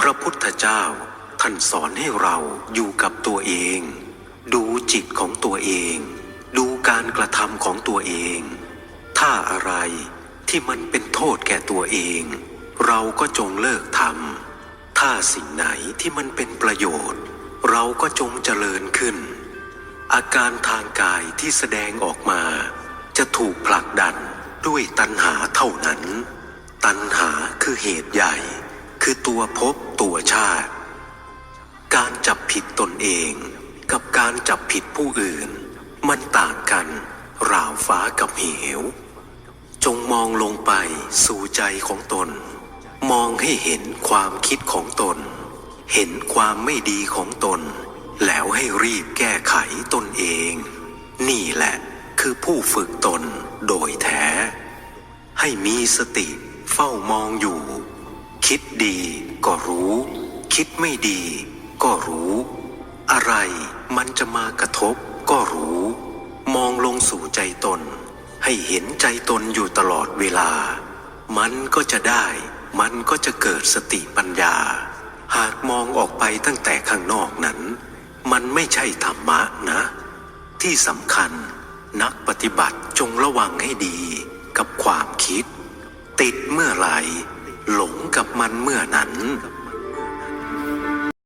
พระพุทธเจ้าท่านสอนให้เราอยู่กับตัวเอง ดูจิตของตัวเอง ดูการกระทำของตัวเอง ถ้าอะไรที่มันเป็นโทษแก่ตัวเอง เราก็จงเลิกทำถ้าสิ่งไหนที่มันเป็นประโยชน์ เราก็จงเจริญขึ้น อาการทางกายที่แสดงออกมา จะถูกผลักดันด้วยตัณหาเท่านั้น ตัณหาคือเหตุใหญ่ คือตัวภพตัวชาติ การจับผิดตนเองกับการจับผิดผู้อื่น มันต่างกัน ราวฟ้ากับเหว จงมองลงไปสู่ใจของตน มองให้เห็นความคิดของตน เห็นความไม่ดีของตน แล้วให้รีบแก้ไขตนเอง นี่แหละคือผู้ฝึกตนโดยแท้ ให้มีสติเฝ้ามองอยู่ คิดดีก็รู้ คิดไม่ดีก็รู้ อะไรมันจะมากระทบก็รู้ มองลงสู่ใจตน ให้เห็นใจตนอยู่ตลอดเวลา มันก็จะได้ มันก็จะเกิดสติปัญญา หากมองออกไปตั้งแต่ข้างนอกนั้น มันไม่ใช่ธรรมะนะ ที่สำคัญ นักปฏิบัติจงระวังให้ดีกับความคิด ติดเมื่อไหร่ หลงกับมันเมื่อนั้น